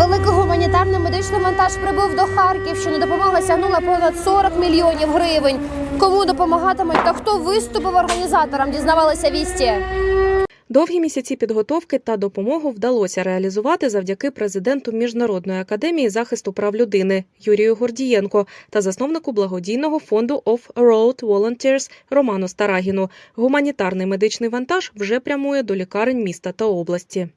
Великий гуманітарний медичний вантаж прибув до Харківщини. Допомога сягнула понад 40 мільйонів гривень. Кому допомагатимуть та хто виступив організаторам, дізнавалися вісті. Довгі місяці підготовки та допомогу вдалося реалізувати завдяки президенту Міжнародної академії захисту прав людини Юрію Гордієнко та засновнику благодійного фонду Off Road Volunteers Роману Старагіну. Гуманітарний медичний вантаж вже прямує до лікарень міста та області.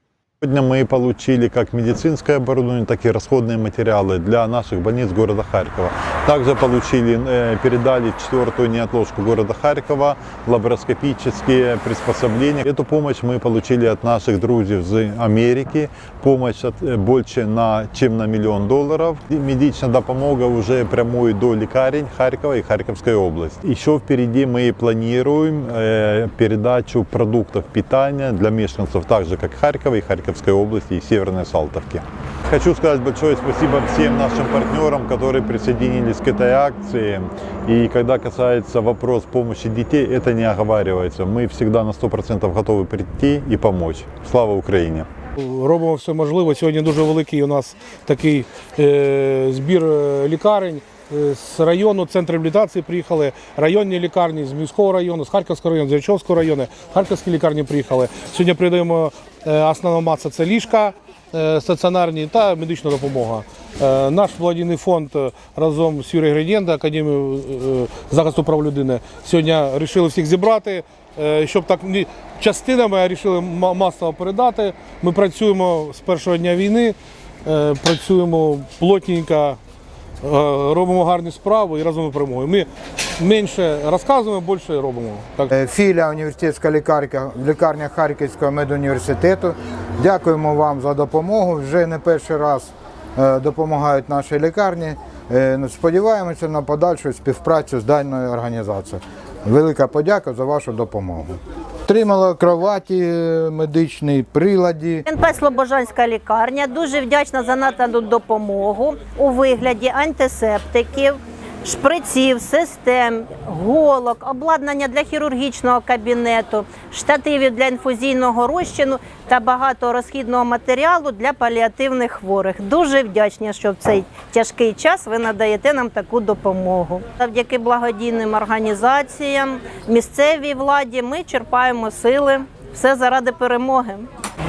Сегодня мы получили как медицинское оборудование, так и расходные материалы для наших больниц города Харькова. Также получили, э, передали четвертую неотложку города Харькова, лапароскопические приспособления. Эту помощь мы получили от наших друзей из Америки. Помощь от, э, больше на, чем на миллион долларов. И медичная допомога уже прямую до лекарень Харькова и Харьковской области. Еще впереди мы планируем э, передачу продуктов питания для мешканцев, так же как Харькова и Харьковской области и Северной Салтовки. Хочу сказать большое спасибо всем нашим партнерам, которые присоединились к этой акции. И когда касается вопрос помощи детей, это не оговаривается. Мы всегда на 100% готовы прийти и помочь. Слава Украине! Робимо все можливе. Сьогодні дуже великий у нас такий е, збір е, лікарень. Е, З району центр реабілітації приїхали, районні лікарні з міського району, з Харківського району, з Річовського району, харківські лікарні приїхали. Сьогодні придаємо е, основна маса це ліжка е, стаціонарні та медична допомога. Наш благодійний фонд разом з Юрієм Гредєнда, Академією захисту прав людини, сьогодні вирішили всіх зібрати, щоб так частинами вирішили ма- масово передати. Ми працюємо з першого дня війни, працюємо плотненько, робимо гарні справи і разом перемогою. Ми менше розказуємо, більше робимо. Так. Е, Філія університетська лікарня, лікарня Харківського медуніверситету. Дякуємо вам за допомогу. Вже не перший раз е, допомагають нашій лікарні. Е, ну, Сподіваємося на подальшу співпрацю з даною організацією. Велика подяка за вашу допомогу. Отримала кроваті е, медичні приладі. НП Слобожанська лікарня дуже вдячна за надану допомогу у вигляді антисептиків, шприців, систем, голок, обладнання для хірургічного кабінету, штативів для інфузійного розчину та багато розхідного матеріалу для паліативних хворих. Дуже вдячні, що в цей тяжкий час ви надаєте нам таку допомогу. Завдяки благодійним організаціям, місцевій владі ми черпаємо сили. Все заради перемоги.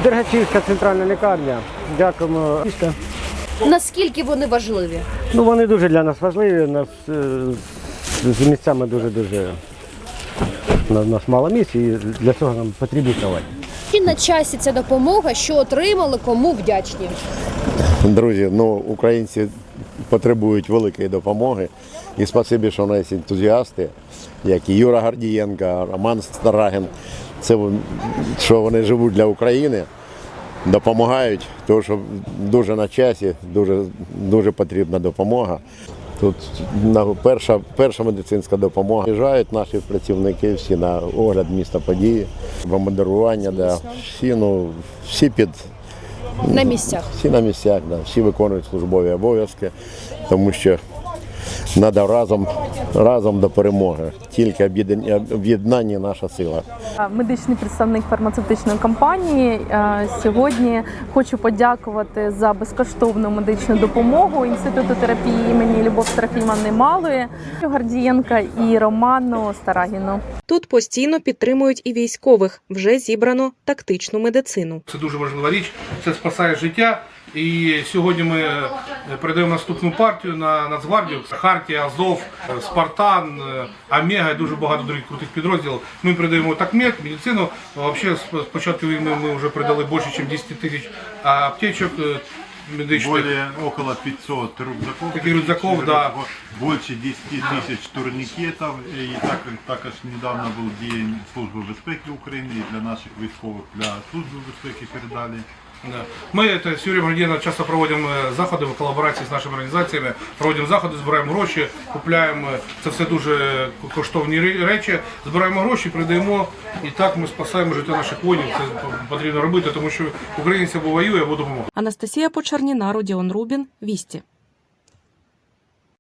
Дергачівська центральна лікарня. Дякуємо. Наскільки вони важливі? Ну, вони дуже для нас важливі. Нас е, з місцями дуже дуже. У нас мало місць і для цього нам потрібні кроваті. Чи на часі ця допомога, що отримали, кому вдячні? Друзі, ну українці потребують великої допомоги. І спасибі, що у нас ентузіасти, як і Юра Гордієнка, Роман Старагін. Це що вони живуть для України, допомагають, тому що дуже на часі, дуже, дуже потрібна допомога. Тут на- перша, перша медицинська допомога. Приїжджають наші працівники всі на огляд міста події, бомбардування, да. всі, ну, всі під На місцях. всі на місцях, да, всі виконують службові обов'язки, тому що треба разом, разом до перемоги. Тільки об'єднання наша сила. медичний представник фармацевтичної компанії. Сьогодні хочу подякувати за безкоштовну медичну допомогу Інституту терапії імені Любов Трофімовни Малої, Гордієнка і Роману Старагіну. Тут постійно підтримують і військових. Вже зібрано тактичну медицину. Це дуже важлива річ, це спасає життя. І сьогодні ми е, передаємо наступну партію на Нацгвардію. Хартія, Азов, е, Спартан, е, Омега і дуже багато других крутих підрозділів. Ми передаємо такмет, медицину. Взагалі, з початку війни ми вже передали більше, ніж 10 тисяч аптечок е. Более около 500 рюкзаков. Таких рюкзаков, да. Больше 10 тысяч турникетов. И так, також недавно був День Служби безпеки України і для наших військових для Служби безпеки передали. Да. Мы это с Юрием Гордієном часто проводимо е, заходи в колаборації з нашими організаціями, проводимо заходи, збираємо гроші, купляємо. Це все дуже коштовні ре- речі. Збираємо гроші, придаємо, і так ми спасаємо життя наших воїнів. Це потрібно робити, тому що українці або воює, або допомога. Анастасія Почерніна, Родіон Рубін, Вісті.